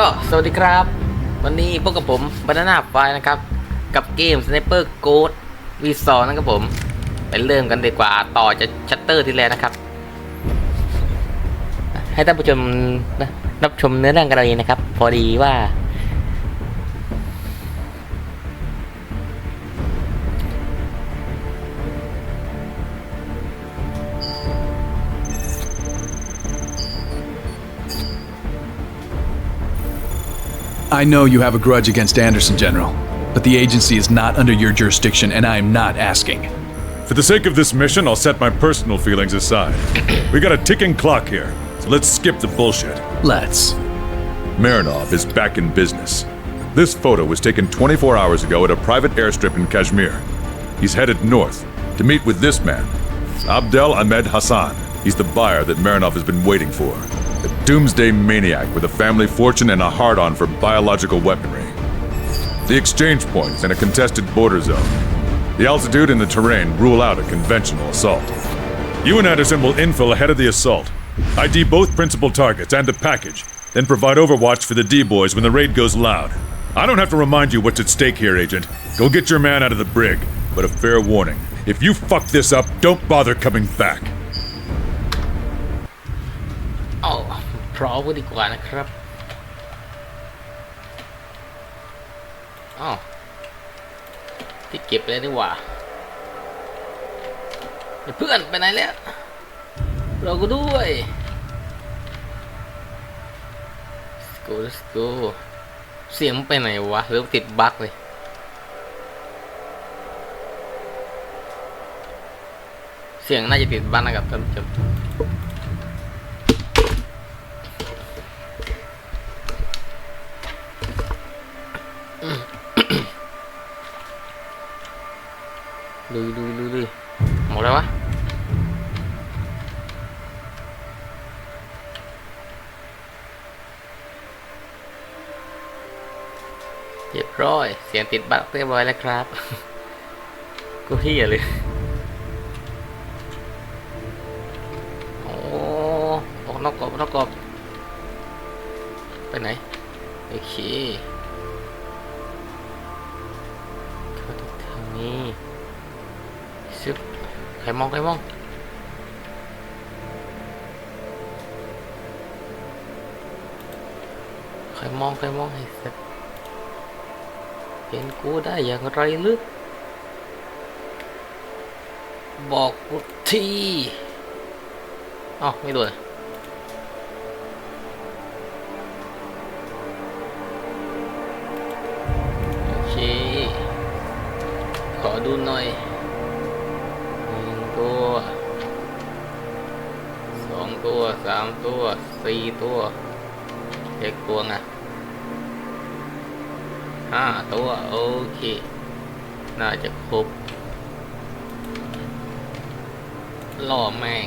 ก็สวัสดีครับ วันนี้พบกับผมบานาน่าไฟนะครับ กับเกม Sniper Ghost V2 นะครับผม ไปเริ่มกันดีกว่าต่อจะชัตเตอร์ที่แล้วนะครับ ให้ท่านผู้ชมนะรับชมเนื้อเรื่องกันเลยนะครับ พอดีว่า I know you have a grudge against Anderson, General, but the agency is not under your jurisdiction, and I am not asking. For the sake of this mission, I'll set my personal feelings aside. we got a ticking clock here, so let's skip the bullshit. Let's. Marinov is back in business. This photo was taken 24 hours ago at a private airstrip in Kashmir. He's headed north to meet with this man, Abdel Ahmed Hassan. He's the buyer that Marinov has been waiting for. Doomsday maniac with a family fortune and a hard on for biological weaponry. The exchange point is in a contested border zone. The altitude and the terrain rule out a conventional assault. You and Anderson will infill ahead of the assault. ID both principal targets and the package, then provide overwatch for the D-boys when the raid goes loud. I don't have to remind you what's at stake here, Agent. Go get your man out of the brig. But a fair warning. If you fuck this up, don't bother coming back. ร้อมกันดีกว่านะครับอ้าวที่เก็บเลยดีกว่าเพื่อนไปไหนแล้วเราก็ด้วย let's go let's go เสียงไปไหนวะหรือว่าติดบั๊กเลยเสียงน่าจะติดบั๊กนะครับท่านผู้ชม ยเสียงติดบัตรเรียบร้อยแล้วครับ กูเฮียเลยโอ้ออกนอกกรอบนอกกรอบไปไหน โอเคเข้าทางนี้ซึบใครมองใครมองใครมองใครมองให้เสร็จ เห็นกูได้อย่างไรลึก บอกกูทีอ๋อไม่โดนโอเค ขอดูหน่อยหนึ่งตัวสองตัวสามตัวสี่ตัวเจ็ดตัวไง ห้าตัว โอเค น่าจะครบล่อแม่ง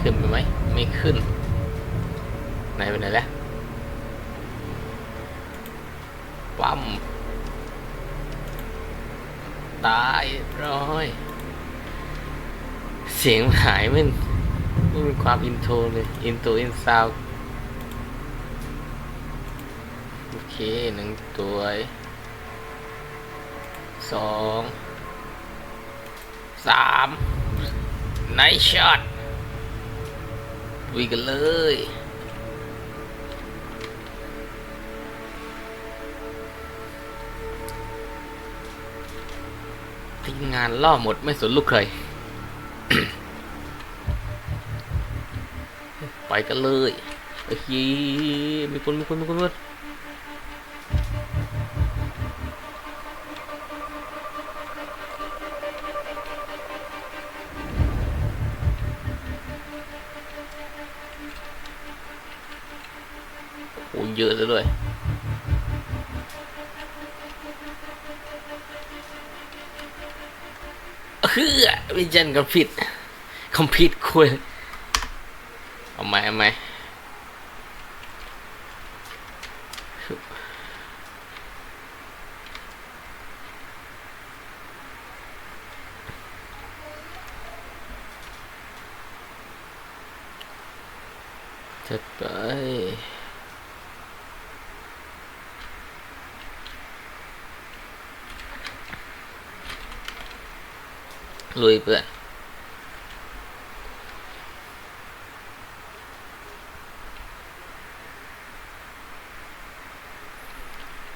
ขึ้นไปไหมไม่ขึ้น ไหนไปไหนแล้วปั๊มตายร้อย เสียงหายมันไม่มีความอินโทรเลย อินโทรอินซาว โอเคหนึ่งตัวสองสามไนช็อตลุยกันเลยทีมงานล่อหมดไม่สนลูกใครไปกันเลยไอ้ยมีคนมีคนมีคนมีคน อ้เยอะซะด้วยเฮือวิจันก็ผิดคอมพิวคุยเอาไหมเอาไหมจัดไป ลุยเพื่อน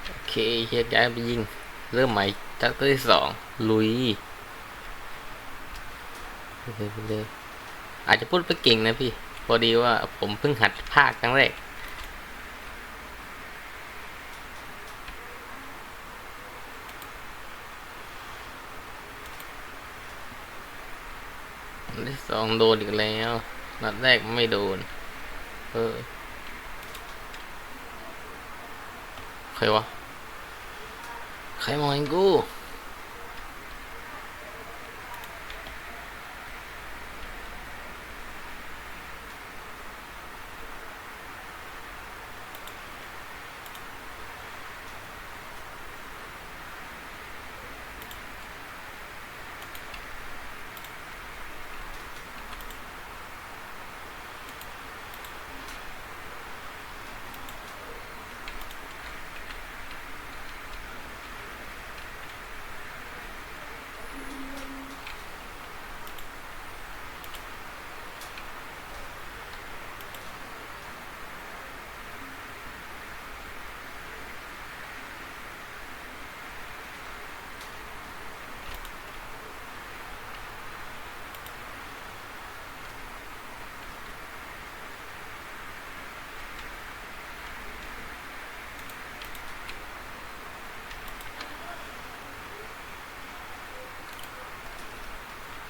โอเคเฮียย้ายไปยิง เริ่มใหม่ทักที่สองลุยเลยอาจจะพูดไปเก่งนะพี่ พอดีว่าผมเพิ่งหัดภาคครั้งแรก สองโดนอีกแล้วนัดแรกไม่โดน เออใครวะ ใครมองเห็นกู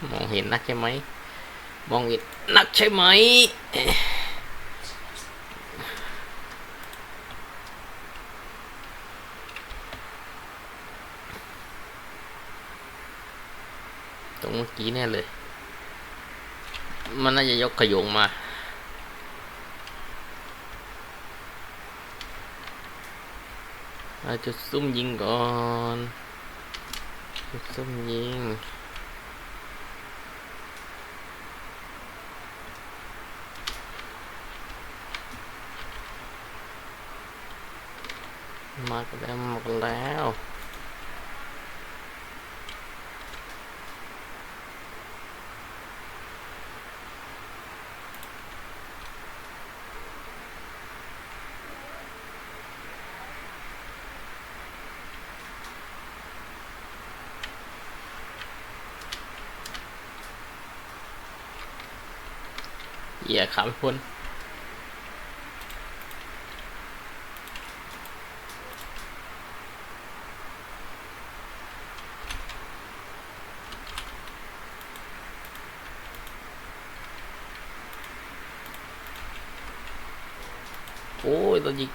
มองเห็นนักใช่ไหมมองเห็นนักใช่ไหมตรงเมื่อกี้แน่เลย มันน่าจะยกขยงมาอาจจะซุ่มยิงก่อนจุดซุ่มยิง มากันแล้วมากันแล้วเหยียขามพ้น โอ้ยโดนยิง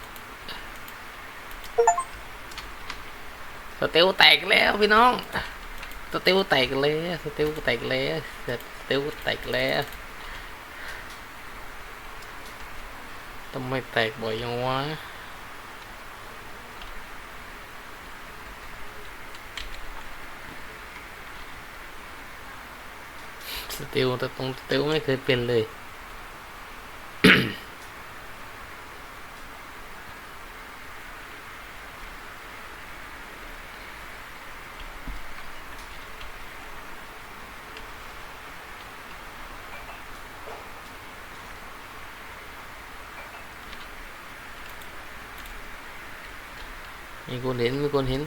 สเตลแตกแล้วพี่น้องสเตลแตกแล้วสเตลแตกแล้วสเตลแตกแล้วทำไมแตกบ่อยยังวะสเตลแต่ตรงสเตลไม่เคยเป็นเลย มี คนเห็น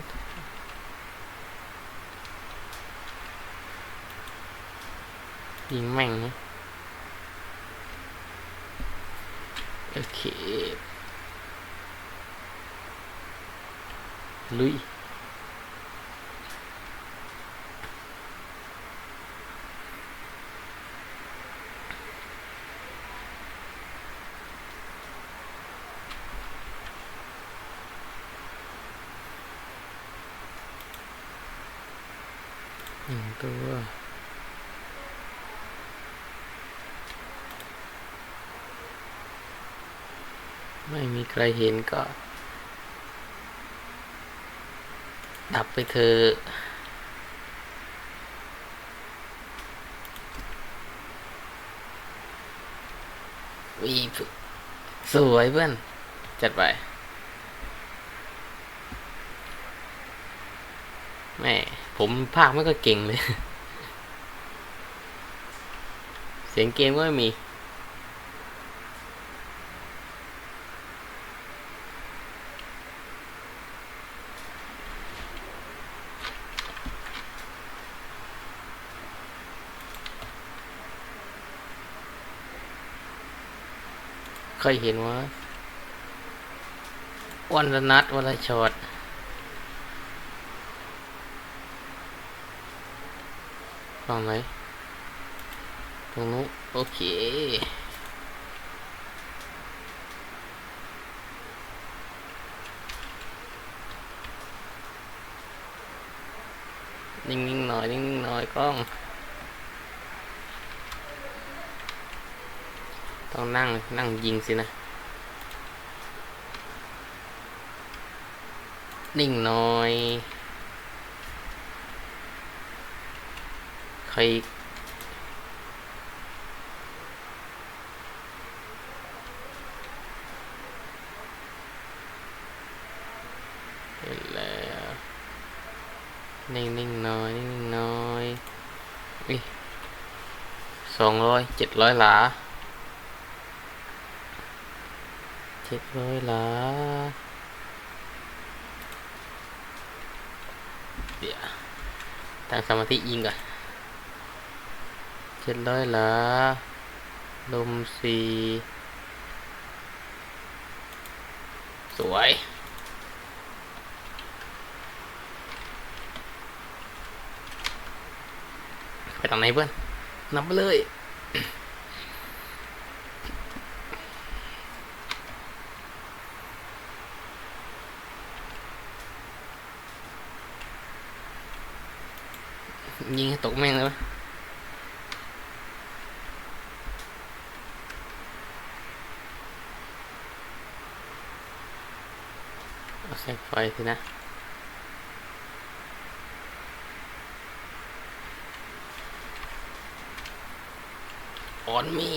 ยิงแม่งนะโอเค ลุย หนึ่งตัว ไม่มี ใครเห็นก็ ดับไปเถอะวีสวยเพื่อน จัดไปแม่ผมภาคไม่ก็เก่งเลย เสียงเกมก็ไม่มี เคยเห็นว่าวันละนัดวันละช็อตฟังไหมตรงนู้นโอเคนิ่งๆหน่อยนิ่งๆหน่อยกล้อง ต้องนั่งนั่งยิงสินะ นิ่งน่อยใครอีกเห็นแล้วนิ่งนิ่งน่อยนิ่งนิ่งๆหน่อยอุ้ยสองร้อยเจ็ดร้อยหลา เจ็ดร้อยหลาเดี๋ยวตั้งสมาธิยิงก่อนเจ็ดร้อยหลาลมสี่สวยไปทางไหนเพื่อนนำไปเลย ยิงให้ตกแม่งเลยวะเอาแสงไฟสินะออนมี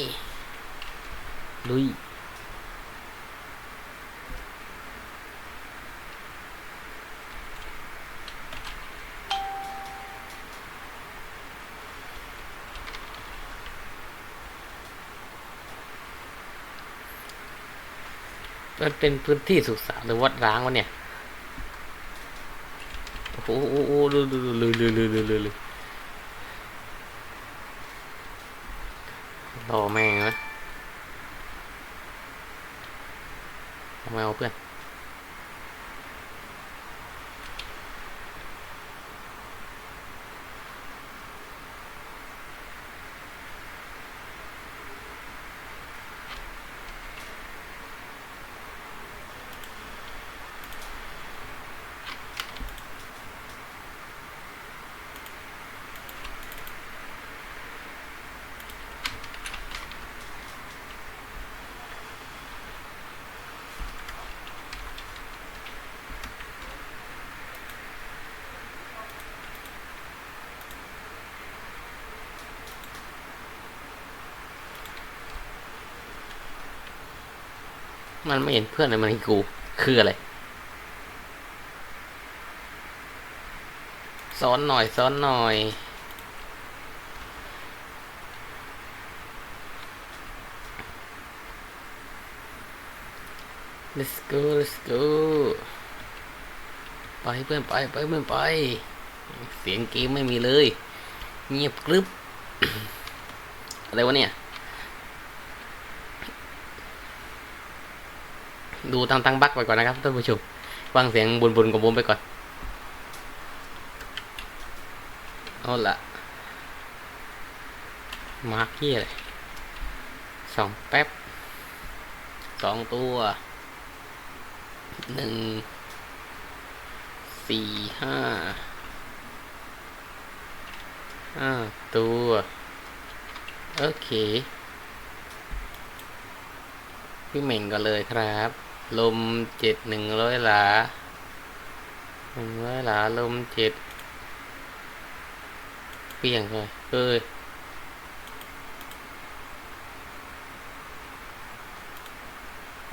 ลุย มัเป็นพื้นที่ศึกษาหรือวัดร้างวะเนี่ย โอ้โหโอ้โหลือลือลือลือลือลือรอแม่งนะทำไมเอาเพื่อน มันไม่เห็นเพื่อนเลยมันเห็นกู คืออะไรซ้อนหน่อยซ้อนหน่อย let's go let's go ไปเพื่อนไปไปเพื่อนไป เสียงเกมไม่มีเลย เงียบกรึบอะไรวะเนี่ย ดูตั้งตั้งบักไปก่อนนะครับท่านผู้ชมฟังเสียงบุนบนๆของผมไปก่อนเอาละมาร์กี้อะไรสองแป๊บสองตัวหนึ่งสี่ห้าห้าตัว โอเคพี่เหม่งก็เลยครับ ลมเจ็ดหนึ่งร้อยหลาหนึ่งร้อยหลาลมเจ็ดเปลี่ยงเลยเอ้ย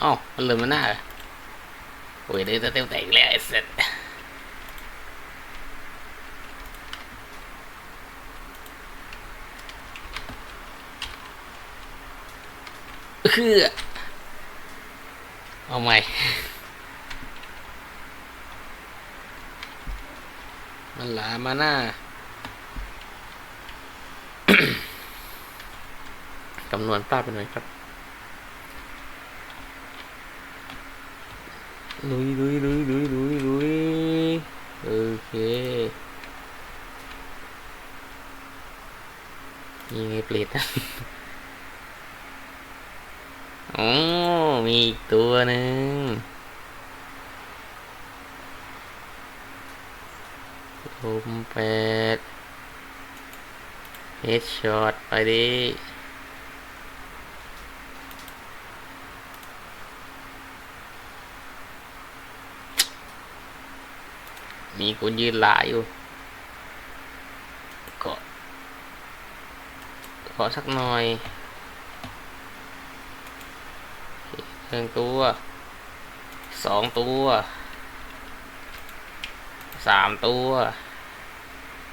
อ๋อมันเลยมาหน้าเหรอโอ้ยได้เต็มแตกแล้วไอ้เสร็จคือ เอาใหม่ มันหลามาหน้าจำนวนพลาดไปหน่อยครับลุยลุยลุยลุยลุยลุยโอเคนี่ไงเปลดนะ อ๋อ มีอีกตัวหนึ่งลมแปดเฮดช็อตไปดิมีคนยืนหลายอยู่ก็ขอสักหน่อย หนึ่งตัวสองตัวสามตัว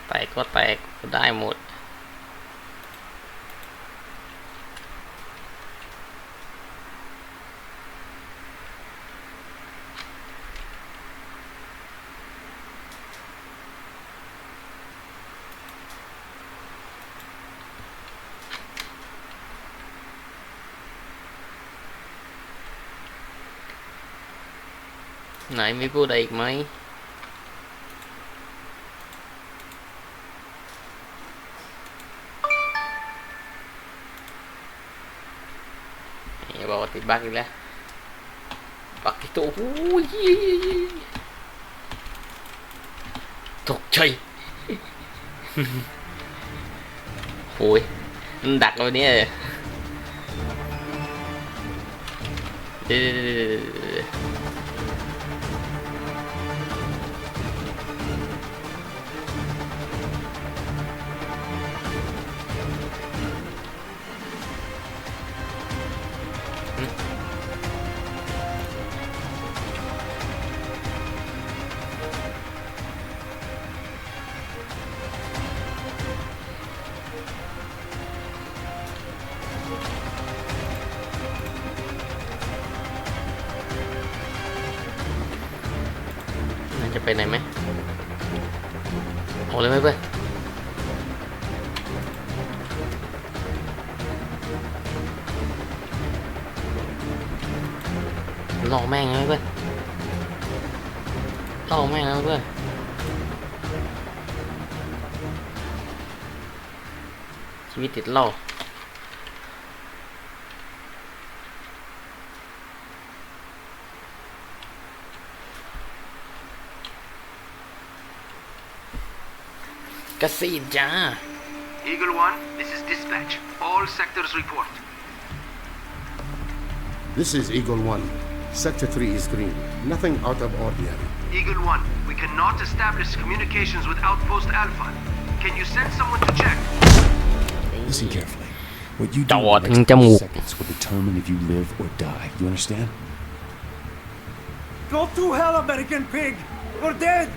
แตกก็แตกได้หมด ไหนมีผู้ใดอีกไหมอย่าบอกว่าติดบั๊กอีกแล้วบั๊กที่ตัวโอ้ยตกใจโอ้ยมันดักเราเนี่ยเดี๋ยว ไปไหนไหมโอ้เลยไหมเพื่อนหลอกแม่งไหมเพื่อนลอกแม่งนะเพื่อนชีวิตติดเหล่า Qasida. Eagle One, this is dispatch. All sectors report. This is Eagle One. Sector 3 is green. Nothing out of ordinary. Eagle One, we cannot establish communications with Outpost Alpha. Can you send someone to check? Listen carefully. What you do in the next seconds will determine if you live or die. You understand? Go to hell, American pig! We're dead!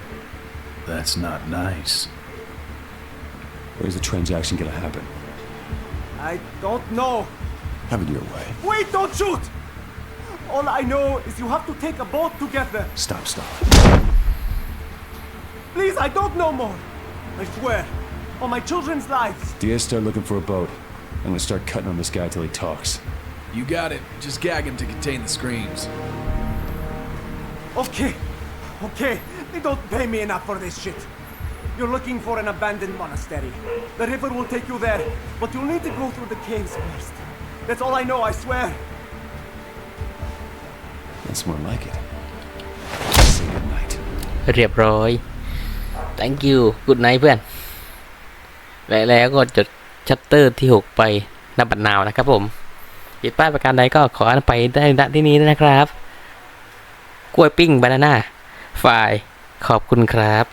That's not nice. Where's the transaction gonna happen? I don't know. Have it your way. Wait, don't shoot! All I know is you have to take a boat to get there. Stop, stop. Please, I don't know more. I swear. On my children's lives. Diaz, start looking for a boat. I'm gonna start cutting on this guy till he talks. You got it. Just gag him to contain the screams. Okay. Okay. They don't pay me enough for this shit. You're looking for an abandoned monastery. The river will take you there, but you'll need to go through the caves first. That's all I know, I swear. That's more like it. Say goodnight. เรียบร้อย thank you good night เพื่อน และแล้วก็จดชัตเตอร์ที่ 6 ไปนับบัตรนาวนะครับผมผิดพลาดประการใดก็ขออภัยได้ณที่นี้ด้วยนะครับ กล้วยปิ้งบานาน่าฝ่ายขอบคุณครับ